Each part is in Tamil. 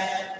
that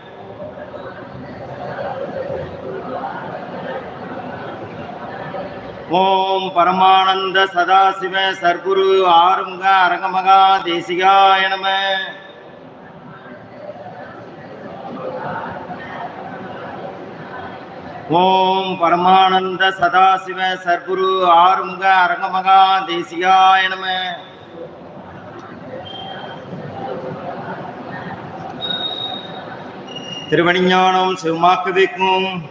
ஓம் பரமானந்த சதாசிவ சர்க்குரு ஆறுமுக அரங்கமகா தேசிகாய நம. ஓம் பரமானந்த சதாசிவ சர்க்குரு ஆறுமுக அரங்கமகா தேசிகாய நம. திருவணிஞானம் சிவமாக்கு வைக்கும்.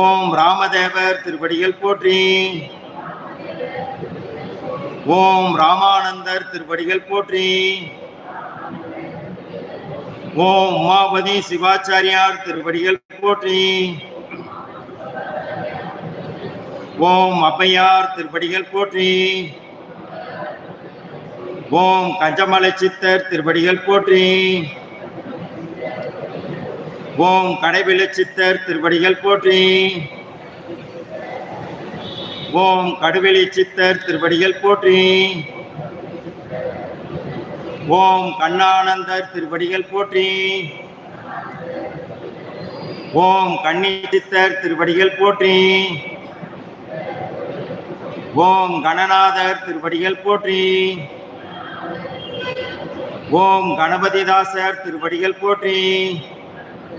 ஓம் ராமதேவர் திருப்படிகள் போற்றி. ஓம் ராமானந்தர் திருப்படிகள் போற்றி. ஓம் உமாபதி சிவாச்சாரியார் திருப்படிகள் போற்றி. ஓம் அப்பையார் திருப்படிகள் போற்றி. ஓம் கஞ்சமலை சித்தர் திருப்படிகள் போற்றி. ஓம் கடைபிள சித்தர் திருவடிகள் போற்றி. ஓம் கடுவெளி சித்தர் திருவடிகள் போற்றி. ஓம் கண்ணானந்தர் திருவடிகள் போற்றி. ஓம் கண்ணி சித்தர் திருவடிகள் போற்றி. ஓம் கணநாதர் திருவடிகள் போற்றி. ஓம் கணபதிதாசர் திருவடிகள் போற்றி.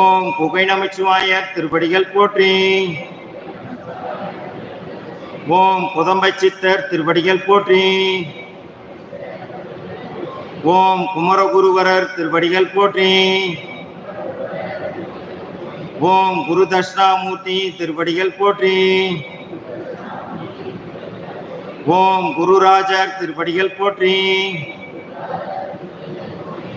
ஓம் புகை நமச்சிவாயர் திருப்படிகள் போற்றி. ஓம் புதம்பை சித்தர் திருப்படிகள் போற்றி. ஓம் குமரகுருவரர் திருப்படிகள் போற்றி. ஓம் குரு தட்சிணாமூர்த்தி திருப்படிகள் போற்றி. ஓம் குருராஜர் திருப்படிகள் போற்றி.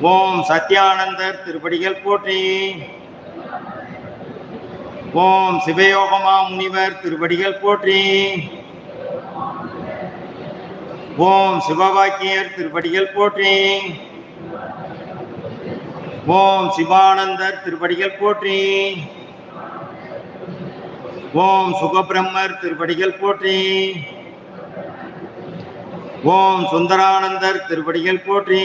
ஓம் சத்யானந்தர் திருப்படிகள் போற்றி. ஓம் சிவயோகமா முனிவர் திருப்படிகள் போற்றி. ஓம் சிவவாக்கியர் திருப்படிகள் போற்றி. ஓம் சிவானந்தர் திருப்படிகள் போற்றி. ஓம் சுகபிரம்மர் திருப்படிகள் போற்றி. ஓம் சுந்தரானந்தர் திருப்படிகள் போற்றி.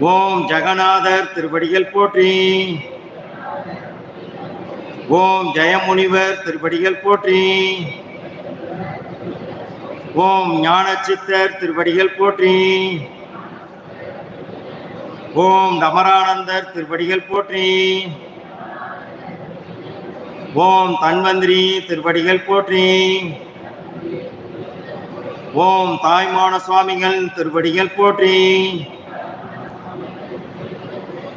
ஓம் ஜெகநாதர் திருவடிகள் போற்றி. ஓம் ஜெயமுனிவர் திருப்படிகள் போற்றி. ஓம் ஞானச்சித்தர் திருப்படிகள் போற்றி. ஓம் நமரானந்தர் திருப்படிகள் போற்றி. ஓம் தன்வந்திரி திருவடிகள் போற்றி. ஓம் தாய்மான சுவாமிகள் திருப்படிகள் போற்றி.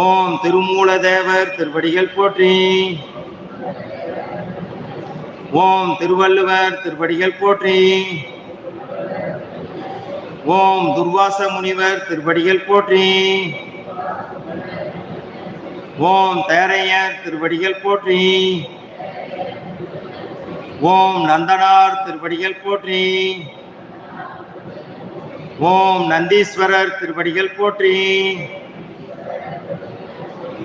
ஓம் திருமூல தேவர் திருவடிகள் போற்றி. ஓம் திருவள்ளுவர் திருவடிகள் போற்றி. ஓம் துர்வாச முனிவர் திருவடிகள் போற்றி. ஓம் தேரையர் திருவடிகள் போற்றி. ஓம் நந்தனார் திருவடிகள் போற்றி. ஓம் நந்தீஸ்வரர் திருவடிகள் போற்றி.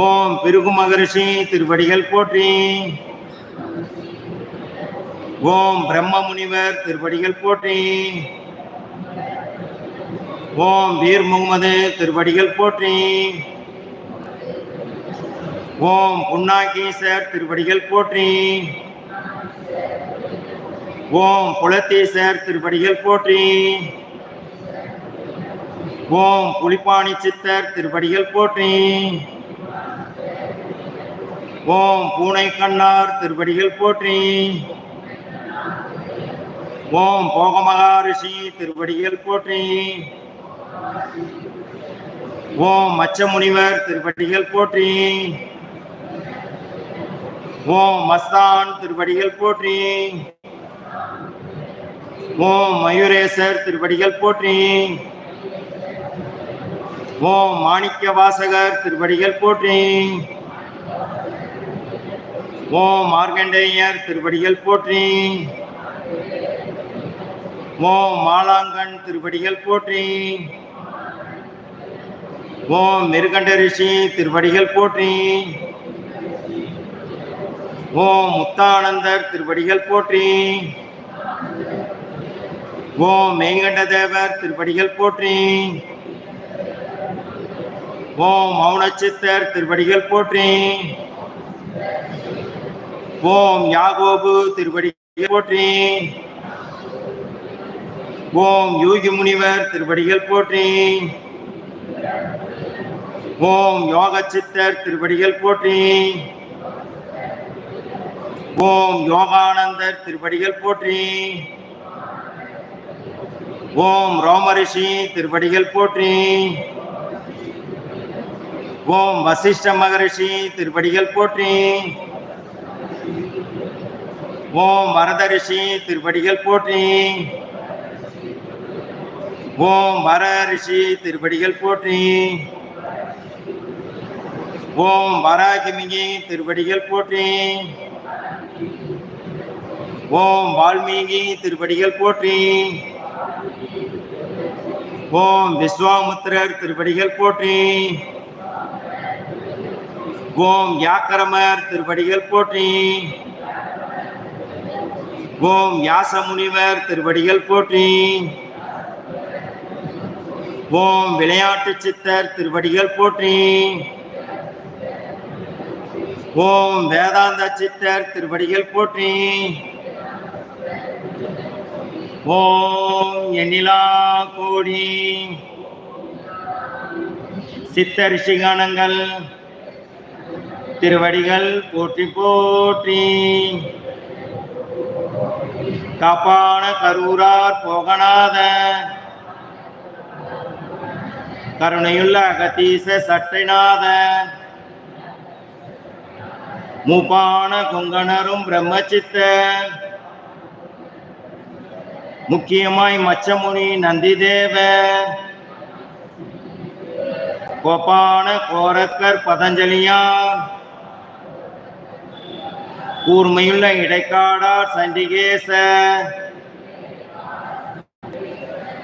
ஓம் பிருகு மகரிஷி திருவடிகள் போற்றி. ஓம் பிரம்ம முனிவர் திருவடிகள் போற்றி. ஓம் வீர் முகமது திருவடிகள் போற்றி. ஓம் புன்னாகீசர் திருவடிகள் போற்றி. ஓம் புலத்தீசர் திருவடிகள் போற்றி. ஓம் புலிப்பாணி சித்தர் திருவடிகள் போற்றி. ஓம் பூனை கண்ணார் திருவடிகள் போற்றி. ஓம் போகமகாரிஷி திருவடிகள் போற்றி. ஓம் மச்சமுனிவர் திருவடிகள் போற்றி. ஓம் மஸ்தான் திருவடிகள் போற்றி. ஓம் மயூரேசர் திருவடிகள் போற்றி. ஓம் மாணிக்க வாசகர் திருவடிகள் போற்றி. ஓம் மார்கண்டேயர் திருப்படிகள் போற்றி. ஓம் மாலாங்கன் திருப்படிகள் போற்றி. ஓம் மிருகண்ட ரிஷி திருப்படிகள் போற்றி. ஓம் முத்தானந்தர் திருப்படிகள் போற்றி. ஓம் மேங்கண்ட தேவர் திருப்படிகள் போற்றி. ஓம் மௌனச்சித்தர் திருப்படிகள் போற்றி. ஓம் யாகோபு திருப்படி போற்றி. ஓம் யோகி முனிவர் திருப்படிகள் போற்றி. ஓம் யோக சித்தர் திருப்படிகள் போற்றி. ஓம் யோகானந்தர் திருப்படிகள் போற்றி. ஓம் ரோமரிஷி திருப்படிகள் போற்றி. ஓம் வசிஷ்ட மகரிஷி திருப்படிகள் போற்றி. ஓம் வரதரிஷி திருப்படிகள் போற்றி. ஓம் வர ரிஷி திருவடிகள் போற்றி. ஓம் வராகிமிகி திருப்படிகள் போற்றி. ஓம் வால்மீகி திருப்படிகள் போற்றி. ஓம் விஸ்வாமுத்திரர் திருப்படிகள் போற்றி. ஓம் யாக்கரமர் திருப்படிகள் போற்றி. ஓம் வியாச முனிவர் திருவடிகள் போற்றி. ஓம் விளையாட்டு சித்தர் திருவடிகள் போற்றி. ஓம் வேதாந்த சித்தர் திருவடிகள் போற்றி. ஓம் எண்ணிலா கோடி. சித்த ரிஷிகானங்கள் திருவடிகள் போற்றி போற்றி. காப்பான கரூரார் போகநாத. கருணையுள்ள அகத்தீச சட்டைநாத. மூப்பான கொங்கணரும் பிரம்மச்சித்த. முக்கியமாய் மச்சமுனி நந்திதேவ. கோப்பான கோரக்கர் பதஞ்சலியார். கூர்மையுள்ள இடைக்காடார் சண்டிகேச.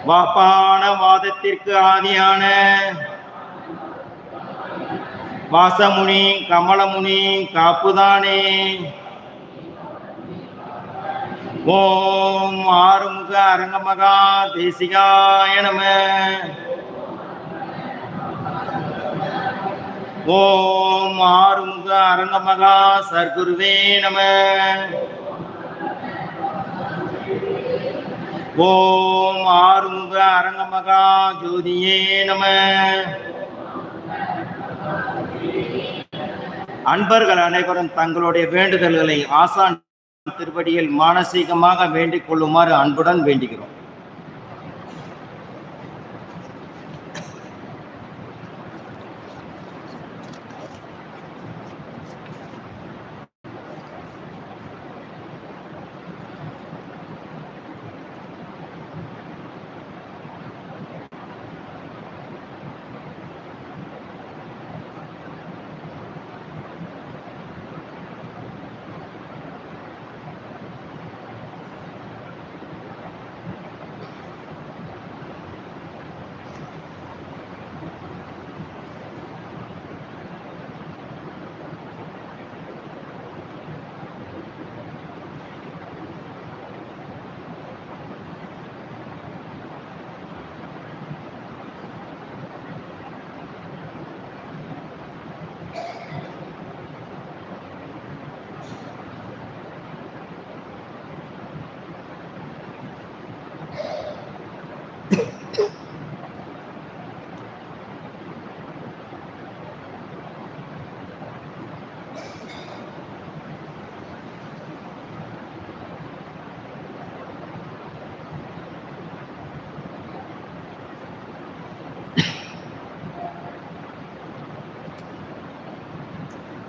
வாப்பான வாதத்திற்கு ஆதியான வாசமுனி கமலமுனி காப்புதானே. ஓம் ஆறுமுக அரங்கமகா தேசிகாய நம. ஓம் ஆறுமுக அரங்கமகா சர்க்குருவே நம. ஓம் ஆறுமுக அரங்கமகா ஜோதியே நம. அன்பர்கள் அனைவரும் தங்களுடைய வேண்டுதல்களை ஆசான் திருவடியில் மானசீகமாக வேண்டிக் கொள்ளுமாறு அன்புடன் வேண்டுகிறோம்.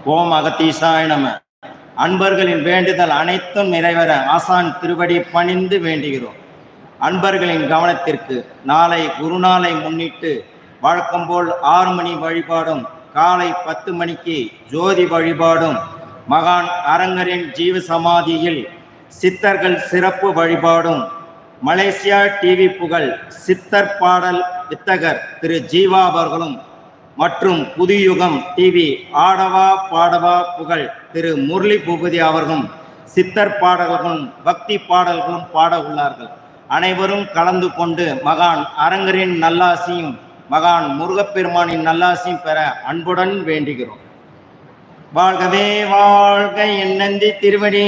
ஓம் அகத்தீசாய நம. அன்பர்களின் வேண்டுதல் அனைத்தும் நிறைவேற ஆசான் திருவடி பணிந்து வேண்டுகிறோம். அன்பர்களின் கவனத்திற்கு நாளை குருநாளை முன்னிட்டு வழக்கம் போல் ஆறு மணி வழிபாடும் காலை பத்து மணிக்கு ஜோதி வழிபாடும் மகான் அரங்கரின் ஜீவ சமாதியில் சித்தர்கள் சிறப்பு வழிபாடும் மலேசியா டிவி புகழ் சித்தர் பாடல் வித்தகர் திரு ஜீவா அவர்களும் மற்றும் புதுயுகம் டிவி ஆடவா பாடவா புகழ் திரு முரளி பூபதி அவர்களும் சித்தர் பாடல்களும் பக்தி பாடல்களும் பாட உள்ளார்கள். அனைவரும் கலந்து கொண்டு மகான் அரங்கரின் நல்லாசியும் மகான் முருகப்பெருமானின் நல்லாசியும் பெற அன்புடன் வேண்டுகிறோம். வாழ்கவே வாழ்க என்னந்தி திருவடி.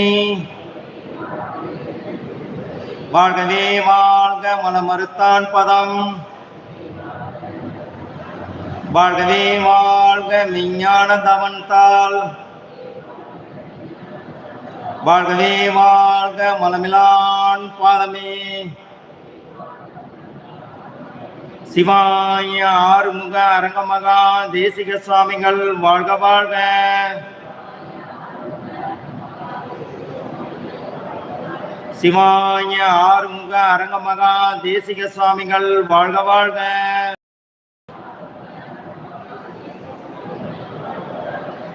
வாழ்கவே வாழ்க மனமறுத்தான் பதம். வாழ்கவே வாழ்க விஞ்ஞான தவன்தால் வாழ்கவே வாழ்க மலமிலான் பாதமே. சிவாய ஆறுமுக அரங்கமகா தேசிக சுவாமிகள் வாழ்க வாழ்க. சிவாய ஆறுமுக அரங்கமகா தேசிக சுவாமிகள் வாழ்க வாழ்க.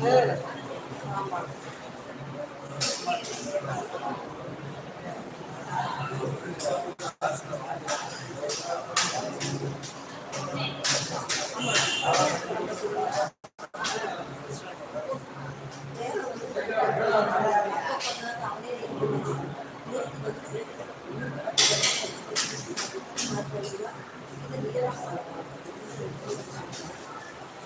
ஆ, ஆமா.